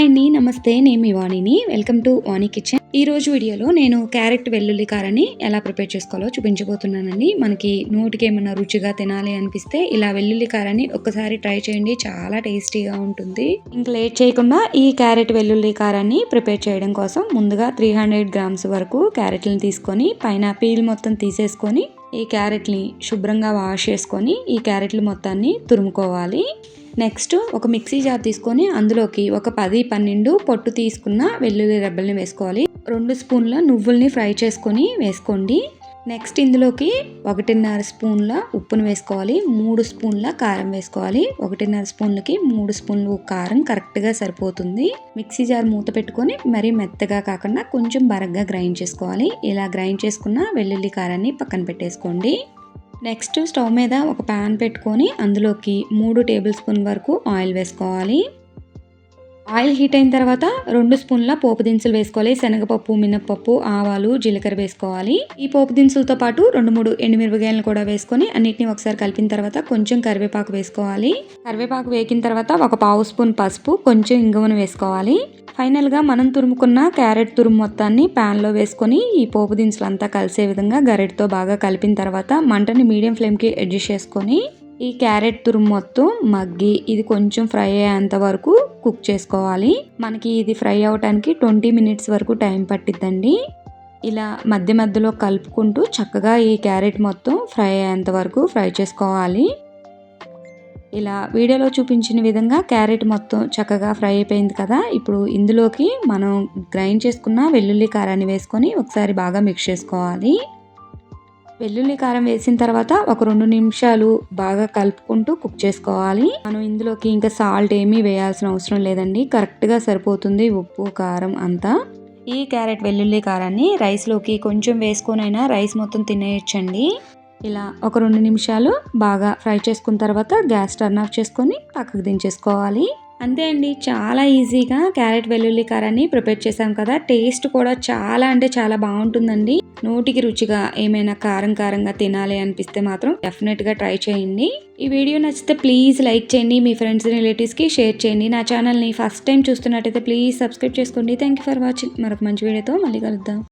Hi అండి నమస్తే నేను మీ వాణిని. Welcome to Vani kitchen. ఈ రోజు వీడియోలో నేను క్యారెట్ వెల్లుల్లి కారని ఎలా ప్రిపేర్ చేసుకోవాలో చూపించబోతున్నానండి. మనకి నోటికి ఏమన్నా రుచిగా తినాలి అనిపిస్తే ఇలా వెల్లుల్లి కారని ఒక్కసారి ట్రై చేయండి చాలా టేస్టీగా ఉంటుంది. ఇంకా లేట్ చేయకుండా ఈ క్యారెట్ వెల్లుల్లి కారాన్ని ప్రిపేర్ చేయడం కోసం ముందుగా త్రీ హండ్రెడ్ గ్రామ్స్ వరకు క్యారెట్లను తీసుకొని పైన పీల్ మొత్తం తీసేసుకొని ఈ క్యారెట్ని శుభ్రంగా వాష్ చేసుకొని ఈ క్యారెట్లు మొత్తాన్ని తురుముకోవాలి. నెక్స్ట్ ఒక మిక్సీ జార్ తీసుకొని అందులోకి ఒక పది పన్నెండు పొట్టు తీసుకున్న వెల్లుల్లి రెబ్బల్ని వేసుకోవాలి. రెండు స్పూన్ల నువ్వుల్ని ఫ్రై చేసుకొని వేసుకోండి. నెక్స్ట్ ఇందులోకి ఒకటిన్నర స్పూన్ల ఉప్పును వేసుకోవాలి. మూడు స్పూన్ల కారం వేసుకోవాలి. ఒకటిన్నర స్పూన్లకి మూడు స్పూన్లు కారం కరెక్ట్గా సరిపోతుంది. మిక్సీ జార్ మూత పెట్టుకొని మరీ మెత్తగా కాకుండా కొంచెం బరగ్గా గ్రైండ్ చేసుకోవాలి. ఇలా గ్రైండ్ చేసుకున్న వెల్లుల్లి కారాన్ని పక్కన పెట్టేసుకోండి. నెక్స్ట్ స్టవ్ మీద ఒక ప్యాన్ పెట్టుకొని అందులోకి మూడు టేబుల్ స్పూన్ వరకు ఆయిల్ వేసుకోవాలి. ఆయిల్ హీట్ అయిన తర్వాత రెండు స్పూన్ల పోపు దినుసులు వేసుకోవాలి. శనగపప్పు మినప్పప్పు ఆవాలు జీలకర్ర వేసుకోవాలి. ఈ పోపు దినుసులతో పాటు రెండు మూడు ఎండుమిరపకాయలను కూడా వేసుకొని అన్నిటిని ఒకసారి కలిపిన తర్వాత కొంచెం కరివేపాకు వేసుకోవాలి. కరివేపాకు వేగిన తర్వాత ఒక పావు స్పూన్ పసుపు కొంచెం ఇంగువను వేసుకోవాలి. ఫైనల్గా మనం తురుముకున్న క్యారెట్ తురుము మొత్తాన్ని ప్యాన్లో వేసుకొని ఈ పోపు దినుసులు అంతా కలిసే విధంగా గరెట్తో బాగా కలిపిన తర్వాత మంటని మీడియం ఫ్లేమ్కి అడ్జస్ట్ చేసుకొని ఈ క్యారెట్ తురుము మొత్తం మగ్గి ఇది కొంచెం ఫ్రై అయ్యేంత వరకు కుక్ చేసుకోవాలి. మనకి ఇది ఫ్రై అవ్వటానికి ట్వంటీ మినిట్స్ వరకు టైం పట్టిద్దండి. ఇలా మధ్య మధ్యలో కలుపుకుంటూ చక్కగా ఈ క్యారెట్ మొత్తం ఫ్రై అయ్యేంత వరకు ఫ్రై చేసుకోవాలి. ఇలా వీడియోలో చూపించిన విధంగా క్యారెట్ మొత్తం చక్కగా ఫ్రై అయిపోయింది కదా. ఇప్పుడు ఇందులోకి మనం గ్రైండ్ చేసుకున్న వెల్లుల్లి కారాన్ని వేసుకొని ఒకసారి బాగా మిక్స్ చేసుకోవాలి. వెల్లుల్లి కారం వేసిన తర్వాత ఒక రెండు నిమిషాలు బాగా కలుపుకుంటూ కుక్ చేసుకోవాలి. మనం ఇందులోకి ఇంకా సాల్ట్ ఏమీ వేయాల్సిన అవసరం లేదండి. కరెక్ట్గా సరిపోతుంది ఉప్పు కారం అంతా. ఈ క్యారెట్ వెల్లుల్లి కారాన్ని రైస్లోకి కొంచెం వేసుకొనైనా రైస్ మొత్తం తినేయచ్చండి. ఇలా ఒక రెండు నిమిషాలు బాగా ఫ్రై చేసుకున్న తర్వాత గ్యాస్ టర్న్ ఆఫ్ చేసుకొని పక్కకు దించేసుకోవాలి. అంతే అండి చాలా ఈజీగా క్యారెట్ వెల్లుల్లి కారాన్ని ప్రిపేర్ చేసాం కదా. టేస్ట్ కూడా చాలా అంటే చాలా బాగుంటుందండి. నోటికి రుచిగా ఏమైనా కారం కారంగా తినాలి అనిపిస్తే మాత్రం డెఫినెట్గా ట్రై చేయండి. ఈ వీడియో నచ్చితే ప్లీజ్ లైక్ చేయండి మీ ఫ్రెండ్స్ రిలేటివ్స్కి షేర్ చేయండి. నా ఛానల్ని ఫస్ట్ టైం చూస్తున్నట్టయితే ప్లీజ్ సబ్స్క్రైబ్ చేసుకోండి. Thank you for watching. మరొక మంచి వీడియోతో మళ్ళీ కలుద్దాం.